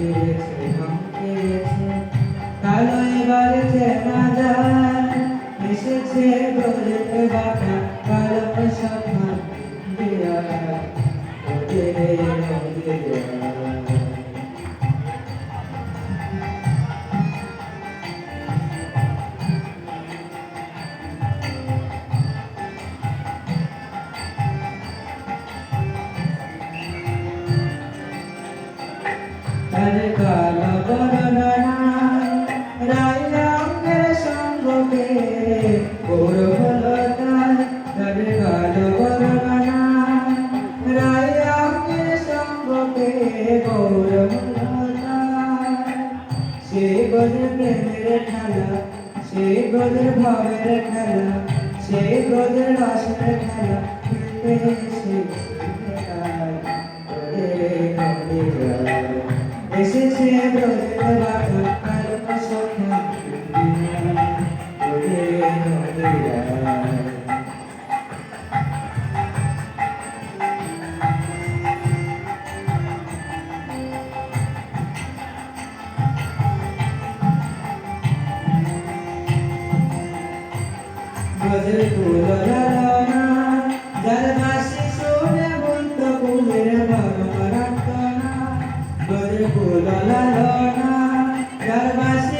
কেড়েছে ঘাম কেড়েছে কালো এবারে চেনা যায় মিশেছে গরিব বাটা কালো সভা গদের ভাবের খেলা সেই গদের রাসের খেলা খেলতে এসে এসেছে Fazer por olhar ফুল গলালো না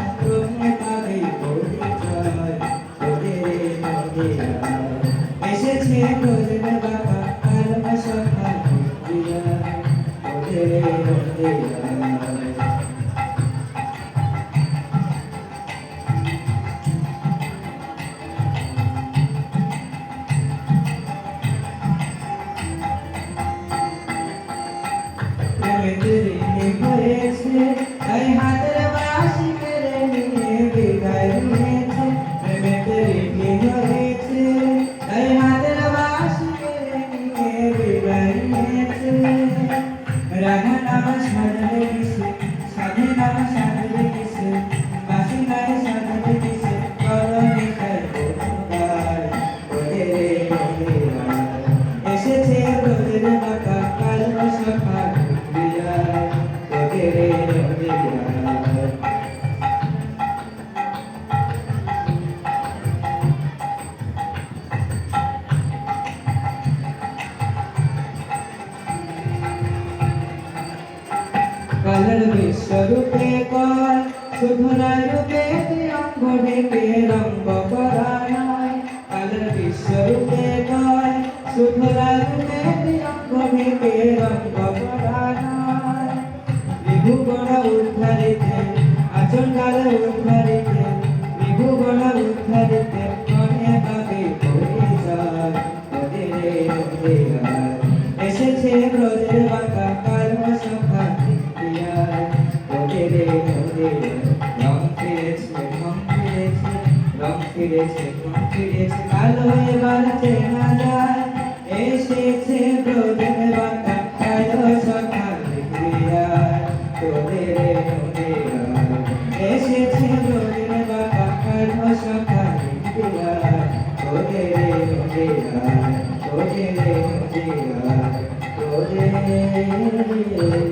day. কালের বিশ্বরূপে কর শুধু রূপে অঙ্গ ডেকে রঙ্গ। মেঘুগণা উদ্ধারিতে আচণ্ডাল উদ্ধারিতে মেঘুগণা উদ্ধারিতে মনে ভাবে পড়ে যায় এসেছে ব্রজের বাঁকা কালম সখা ওদের রং ফিরেছে রং ফিরেছে রং ফিরেছে রং ফিরেছে, কালো এবার চেনা যায়। এসেছে তোদের মনে এসেছে তোদের বাবা ভাষা তোদের মনে তোদের মনে তোদের